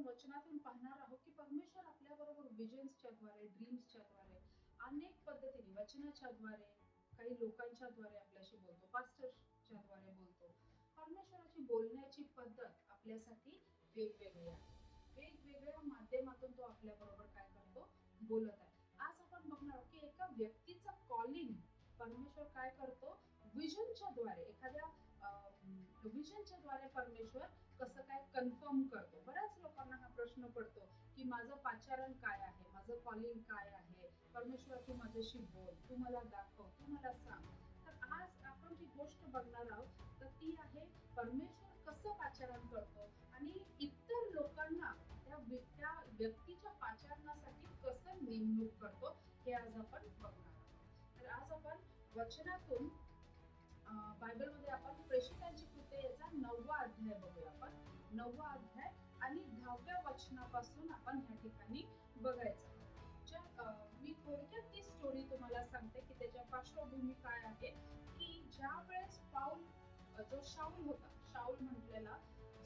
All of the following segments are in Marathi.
आपण वचनातून पाहणार आहोत की परमेश्वर आपल्या बरोबर विजन्सच्या द्वारे ड्रीम्सच्या द्वारे अनेक पद्धतीने वचनाच्या द्वारे काही लोकांच्या द्वारे आपल्याशी बोलतो पास्टरच्या द्वारे बोलतो. परमेश्वराची बोलण्याची पद्धत आपल्यासाठी वेगवेगळी आहे. वेगवेगळ्या माध्यमातून तो आपल्या बरोबर काय करतो? बोलत आहे. आज आपण बघणार आहोत की एका व्यक्तीचं कॉलिंग परमेश्वर काय करतो? विजनच्या द्वारे एखाद्या विजनच्या द्वारे परमेश्वर कसं काय कन्फर्म करतो? बऱ्याच लोकांना हा प्रश्न पडतो की माझं पाचारण काय आहे? माझं कॉलिंग काय आहे? परमेश्वर तू माझ्याशी बोल तू मला दाखव तू मला सांग. तर आज आपण जी गोष्ट बघणार आहोत तर ती आहे परमेश्वर कसं पाचारण करतो आणि इतर लोकांना त्या त्या व्यक्तीच्या पाचारणासाठी कसं नेमणूक करतो हे आज आपण बघणार आहोत. तर आज आपण वचनातून बायबलमध्ये आपण प्रेषितांची कृत्य याचा नववा अध्याय बघूया आपण. नववा अध्याय आणि दहाव्या वचनापासून आपण ह्या ठिकाणी बघायचं. मी थोडक्यात ती स्टोरी तुम्हाला सांगते की त्याच्या पार्श्वभूमी काय आहे. की ज्या वेळेस पाऊल जो शाऊल होता शाऊल म्हटलेला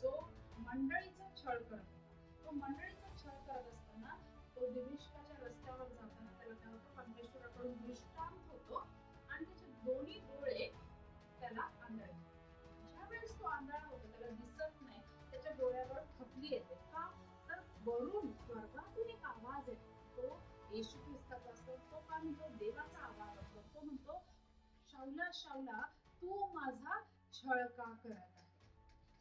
जो मंडळीचा छळ करत होता तो मंडळी डोळ्यावर येते का? तर वरून स्वर्गातून एक आवाज येतो. तो येशू ख्रिस्ताचा असतो. तो का म्हणतो? देवाचा आवाज असतो. तो म्हणतो शावला शावला तू माझा छळ का करत आहे.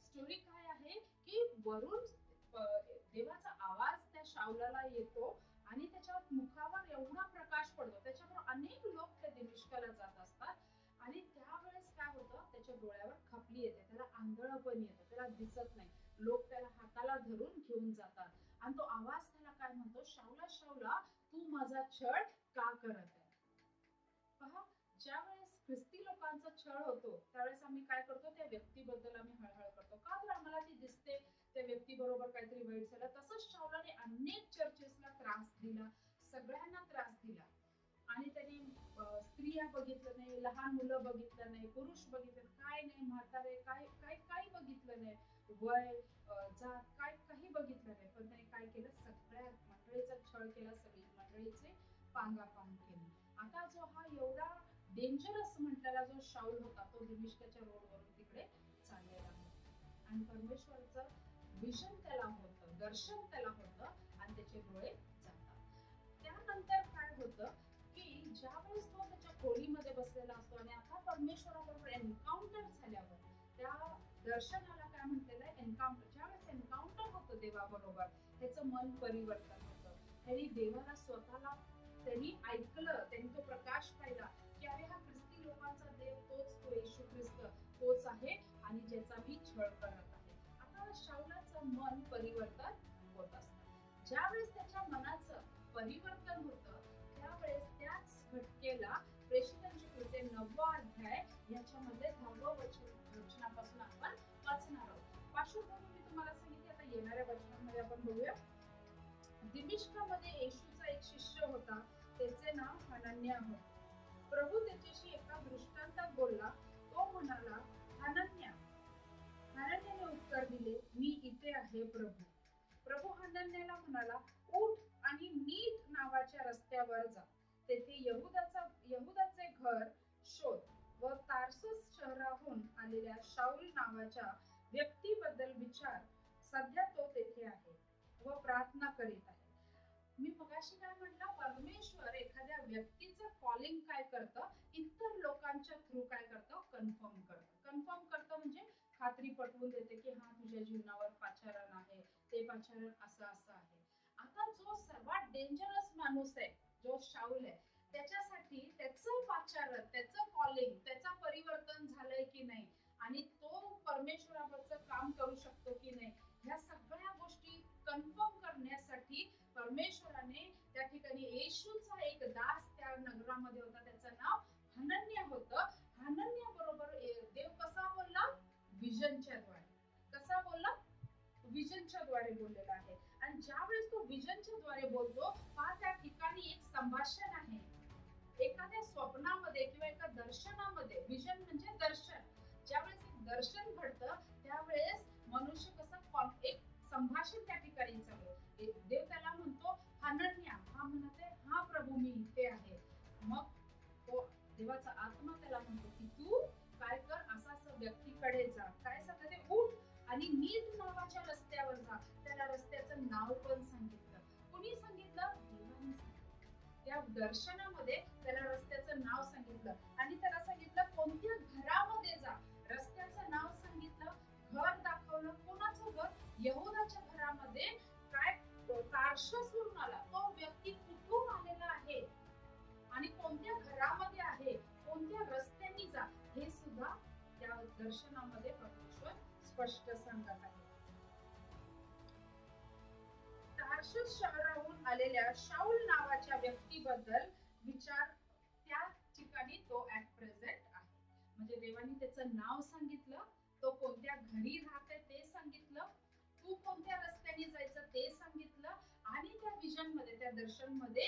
स्टोरी काय आहे? की वरून देवाचा आवाज त्या शावलाला येतो आणि त्याच्या मुखावर एवढा प्रकाश पडतो. त्याच्यावर अनेक लोक त्या दिमिष्काला जात असतात. आणि त्यावेळेस काय होतं? त्याच्या डोळ्यावर खपली येते. त्याला आंधळ पण येतं. त्याला दिसत नाही. लोक त्याला हाताला धरून घेऊन जातात. आणि तो आवाज त्याला काय म्हणतो? शावला शावला तू माझा छळ का करत आहे? पहा ज्या वेळेस ख्रिस्ती लोकांचा छळ होतो त्यावेळेस आम्ही काय करतो? त्या व्यक्तीबद्दल आम्ही हळहळ करतो. का तर आम्हाला ती दिसते? त्या व्यक्ती बरोबर काहीतरी वाईट झालं. तसंच शावलाने अनेक चर्चेसला त्रास दिला सगळ्यांना त्रास दिला. आणि त्यांनी स्त्रिया बघितलं नाही लहान मुलं बघितलं नाही पुरुष बघितलं काय नाही म्हातारे काय काय काही बघितलं नाही. वय जात काय काही बघितलं नाही पण त्याने काय केलं सगळ्या मंडळीचा छळ केला सगळी मंडळीचे पांगापांग केली. आता जो हा एवढा डेंजरस म्हटलेला जो शाऊल होता तो दिमिष्काच्या रोडवरून तिकडे चाललेला होता. आणि परमेश्वरचं विजन त्याला होतं दर्शन त्याला होतं आणि त्याचे डोळे जातात. त्यानंतर काय होतं की ज्या वेळेस तो त्याच्या खोलीमध्ये बसलेला असतो आणि आता परमेश्वराबरोबर एन्काउंटर झाल्यावर त्या दर्शनाला काय म्हटलेलं आहे? एन्काउंटर ज्यावेळेस एन्काउंटर होतं देवाबरोबर त्याचं मन परिवर्तन होतं. त्यांनी देवाला स्वतःला त्यांनी ऐकलं त्यांनी तो प्रकाश पाहिला की अरे हा ख्रिस्ती लोकांचा देव तोच तो येशू ख्रिस्त तोच आहे आणि ज्याचा मी छळ करत आहे. आता शाऊलाचं मन परिवर्तन होत असतं. ज्यावेळेस त्याच्या मनाचं परिवर्तन होतं त्यावेळेस त्याच घटकेला प्रेषितांची कृते नववा अध्याय याच्यामध्ये दहावं आहोत म्हणून मी तुम्हाला सांगितले. आता येणाऱ्या वचनांमध्ये आपण बघूया. दिमिष्कामध्ये येशूचा एक शिष्य होता. त्याचे नाव अनन्या होते. प्रभू त्याच्याशी एका दृष्टांतात बोलला. तो म्हणाला अनन्या अनन्याने उत्तर दिले मी इथे आहे प्रभू. प्रभू हनन्याला म्हणाला उठ आणि नीट नावाच्या रस्त्यावर जा. तेथे यहुदाचा यहुदाचे घर शोध. व तारसस शहराहून आलेल्या शाऊल नावाच्या व्यक्तीबद्दल विचार सध्या तो तेथे आहे व प्रार्थना करीत आहे. मी मगाशी काय म्हटलं? परमेश्वर एखाद्या व्यक्तीचं कॉलिंग काय करतं? इतर लोकांच्या थ्रू काय करतं? कन्फर्म करतं. कन्फर्म करतं म्हणजे खात्री पटवून देते की हा तुझ्या जीवनावर पाचारण आहे. ते पाचारण असं असं आहे. आता जो सर्वात डेंजरस माणूस आहे जो शाऊल आहे त्याच्यासाठी त्याचं पाचारण त्याचं कॉलिंग त्याचं परिवर्तन झालंय की नाही? आणि परमेश्वरावरचं काम करू शकतो की नाही? ह्या सगळ्या गोष्टी कन्फर्म करण्यासाठी परमेश्वराने त्या ठिकाणी येशूचा एक दास त्या नगरामध्ये होता. त्याचं नाव हनन्य होतं. हनन्या बरोबर देव कसा बोलला? विजनच्या द्वारे. कसा बोलला? विजनच्या द्वारे बोललेला आहे. आणि ज्या वेळेस तो विजनच्या द्वारे बोलतो हा त्या ठिकाणी एक संभाषण आहे. एखाद्या स्वप्नामध्ये किंवा एका दर्शनामध्ये विजन म्हणजे दर्शन. ज्यावेळेस दर्शन घडतं त्यावेळेस मनुष्य कसं एक संभाषण त्या ठिकाणी चालू. देव त्याला म्हणतो हानन्या हा म्हणते हा प्रभू मी इथे आहे. मग तो देवाचा आत्मा त्याला म्हणतो की तू काय कर असा व्यक्तीकडे जा. काय सांगते? उठ आणि नीट नावाच्या रस्त्यावर जा. त्याला रस्त्याचं नाव पण सांगितलं. कुणी सांगितलं? देवाने सांगितलं. त्या दर्शनामध्ये त्याला रस्त्याचं नाव सांगितलं. आणि त्याला सांगितलं कोणत्या यहुदाच्या घरामध्ये काय तारशसवरून आला? तो व्यक्ती कुठून आलेला आहे? आणि कोणत्या घरामध्ये आहे? कोणत्या रस्त्याने जा? हे सुद्धा त्या दर्शनामध्ये परमेश्वर स्पष्ट सांगत आहे. तारशस शहराहून आलेल्या शाऊल नावाच्या व्यक्तीबद्दल विचार त्या ठिकाणी तो ऍट प्रेझेंट आहे. म्हणजे देवानी त्याचं नाव सांगितलं तो कोणत्या घरी राहते ते सांगितलं तू कोणत्या रस्त्याने जायचं ते सांगितलं आणि त्या विजनमध्ये त्या दर्शनमध्ये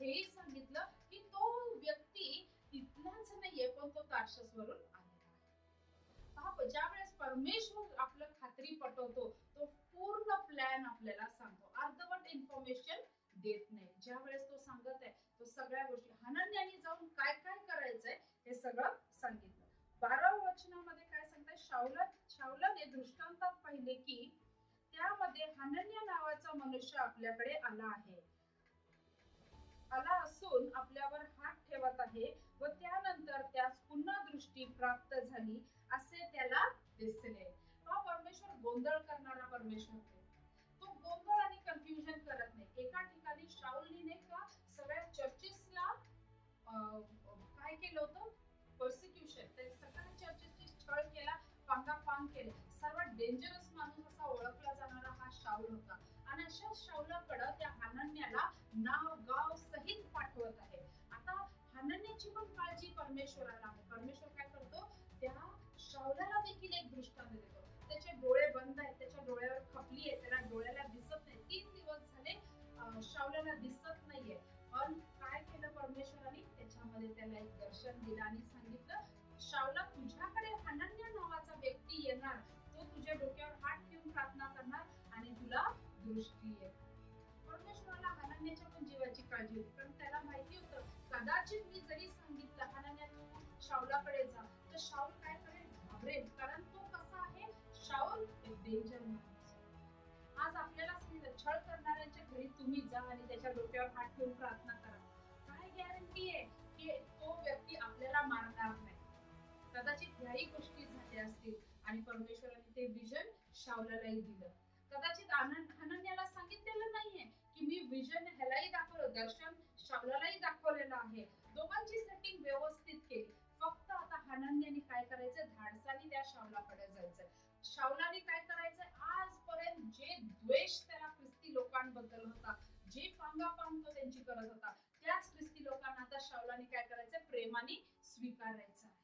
हे सांगितलं की तो व्यक्ती तिथलाच नाहीये पण तो तारशस वरून आलेला ज्या वेळेस परमेश्वर आपलं खात्री पटवतो तो पूर्ण प्लॅन आपल्याला सांगतो. अर्धवट इन्फॉर्मेशन देत नाही. ज्या वेळेस तो सांगत आहे तो सगळ्या गोष्टी हनन्याने जाऊन काय काय करायचंय हे सगळं सांगितलं. बारा वचनामध्ये काय सांगताय? शावला शावलाने दृष्टांतात पाहिले की त्यामध्ये हनन्या नावाचा मनुष्य आपल्याकडे आला आहे. आला असून आपल्यावर हात ठेवत आहे व त्यानंतर त्यास पुन्हा दृष्टी प्राप्त झाली असे त्याला दिसले. हा परमेश्वर गोंधळ करणारा परमेश्वर तो गोंधळ आणि कन्फ्युजन करत नाही. एका ठिकाणी शाऊलनी का सगळ्या चर्चेसला काय केलं होतं? प्रोसिक्युशन पांगापांग केले सर्वात डेंजरस माणूस असा ओळखला जाणारा हा शाऊल होता. आणि अशा शाऊलाकडं त्या हानन्याला नाव गाव सहित पाठवत आहे. आता हानन्याची पण काळजी परमेश्वराला आहे. परमेश्वर काय करतो? त्या शाऊलाला देखील एक दृष्टांत देतो. त्याचे डोळे बंद आहेत त्याच्या डोळ्यावर खपली आहे त्याला डोळ्याला दिसत नाही. तीन दिवस झाले शाऊलाला दिसत नाहीये. पण काय केलं परमेश्वराने? त्याच्यामध्ये त्याला एक दर्शन दिलं आणि सांगितलं शावला तुझ्याकडे हनन्य नावाचा दृष्टी येणार तो तुझ्या डोक्यावर हात ठेवून प्रार्थना करणार आणि तुला दृष्टी येईल परमेश्वराला हनन्याच्या पण जीवाची काळजी होती कारण त्याला माहिती होतं कदाचित मी जरी सांगितलं हनन्या तू शाऊलाकडे जा तर शाऊल काय करेल? घाबरेल कारण तो कसा आहे? शाऊल डेंजर माणूस आज आपल्याला सांगितलं छळ करणाऱ्यांच्या घरी तुम्ही जा आणि त्याच्या डोक्यावर हात ठेवून प्रार्थना करा. काय गॅरंटी आहे की तो व्यक्ती आपल्याला मारणार नाही? कदाचित ह्याही गोष्टी झाल्या असतील. आणि परमेश्वराने ते विजन शावलालाही दिलं. कदाचित आनंद अनन्याला सांगितलेलं नाहीये की मी विजन ह्यालाही दाखवलं दर्शन शावलालाही दाखवलेलं आहे. दोघांची सेटिंग व्यवस्थित केली. फक्त आता हनन्याने काय करायचं? धाडसाने त्या शावलाकडे जायचं. शावलाने काय करायचं? आजपर्यंत जे द्वेष त्याला ख्रिस्ती लोकांबद्दल होता जे पांगापांग तो त्यांची करत होता त्याच ख्रिस्ती लोकांना आता शावलाने काय करायचं? प्रेमाने स्वीकारायचं आहे.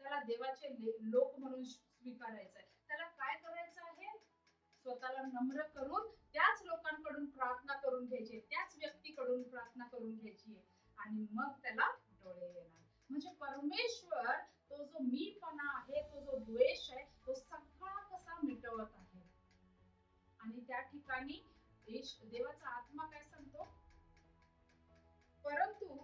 त्याला देवाचे लोक म्हणून स्वीकारायचा आहे त्याला काय करायचं आहे? स्वतःला नम्र करून त्याच लोकांकडून प्रार्थना करून घ्यायची त्याच व्यक्तीकडून प्रार्थना करून घ्यायची आणि मग त्याला डोळे येणार. म्हणजे परमेश्वर तो जो मीपणा आहे तो जो द्वेष आहे तो सगळा कसा मिटवत आहे? आणि त्या ठिकाणी देवाचा आत्मा काय सांगतो? परंतु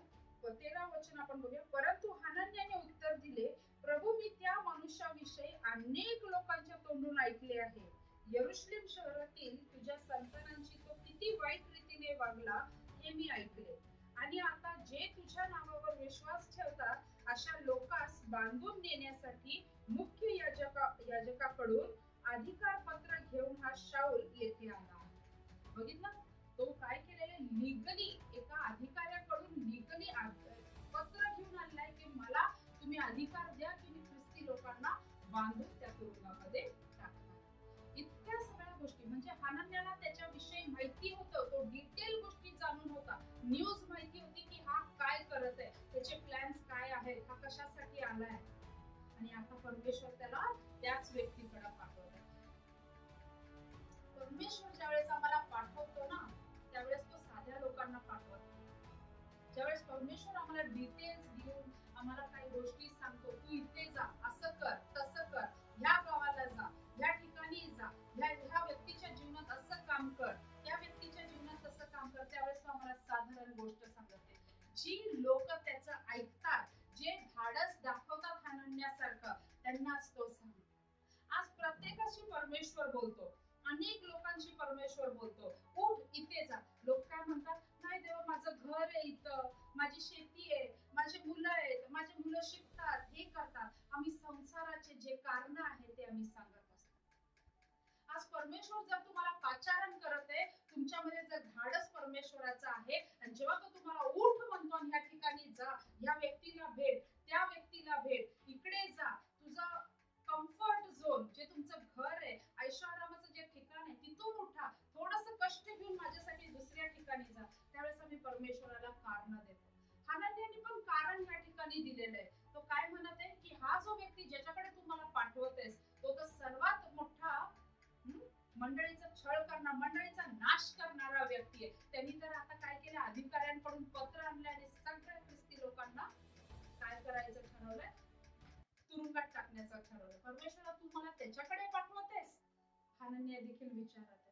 तेरा वचन आपण बघूया. परंतु हनन्याने उत्तर दिले प्रभू मी त्या मनुष्याविषयी अनेक लोकांच्या तोंडून ऐकले आहे. यरुश्लेम शहरातील तुझ्या संतानांची तो किती वाईट रीतीने वागला हे मी ऐकले. आणि आता जे तुझ्या नावावर विश्वास ठेवतात अशा लोकांस बांधून नेण्यासाठी मुख्य याजका याजकाकडून अधिकार पत्र घेऊन हा शाऊल येथे आला. बघितलं? तो काय केलेले? लिगली एका अधिकाऱ्याकडून लिगली पत्र घेऊन आणलाय की मला तुम्ही अधिकार बांधून त्या तुरुंगामध्ये टाकणार इतक्या सगळ्या गोष्टी म्हणजे हानन्याला त्याच्याविषयी माहिती होतं तो डिटेल गोष्टी जाणून होता. न्यूज माहिती होती की हा काय करत आहे त्याचे प्लॅन्स काय आहेत हा कशासाठी आलाय. आणि आता परमेश्वर त्याला त्याच व्यक्तीकडे पाठवत परमेश्वर ज्यावेळेस आम्हाला पाठवतो ना त्यावेळेस तो साध्या लोकांना पाठवत. ज्यावेळेस परमेश्वर आम्हाला डिटेल्स देऊन आम्हाला काही गोष्टी सांगतो तू इथे जा काम कर. त्या व्यक्तीच्या जीवनात कसं काम कर? त्यावेळेस तो आम्हाला साधारण गोष्ट सांगते. जी लोक त्याचं ऐकतात जे धाडस दाखवतात हानण्यासारखं त्यांनाच तो सांगतो परमेश्वर बोलतो. अनेक लोकांशी परमेश्वर बोलतो. उठ इथे जा. लोक काय म्हणतात? नाही देवा माझं घर आहे इथं. माझी शेती आहे. माझे मुलं आहेत. माझे मुलं शिकतात हे करतात. आम्ही संसाराचे जे कारण आहे ते आम्ही परमेश्वर जर तुम्हाला पाचारण करत आहे तुमच्यामध्ये जर धाडस परमेश्वराचं आहे आणि जेव्हा तो तुम्हाला उठ तुरुंगात ठरवलं. परमेश्वरा तू मला त्याच्याकडे पाठवतेस? हानन्या देखील विचारत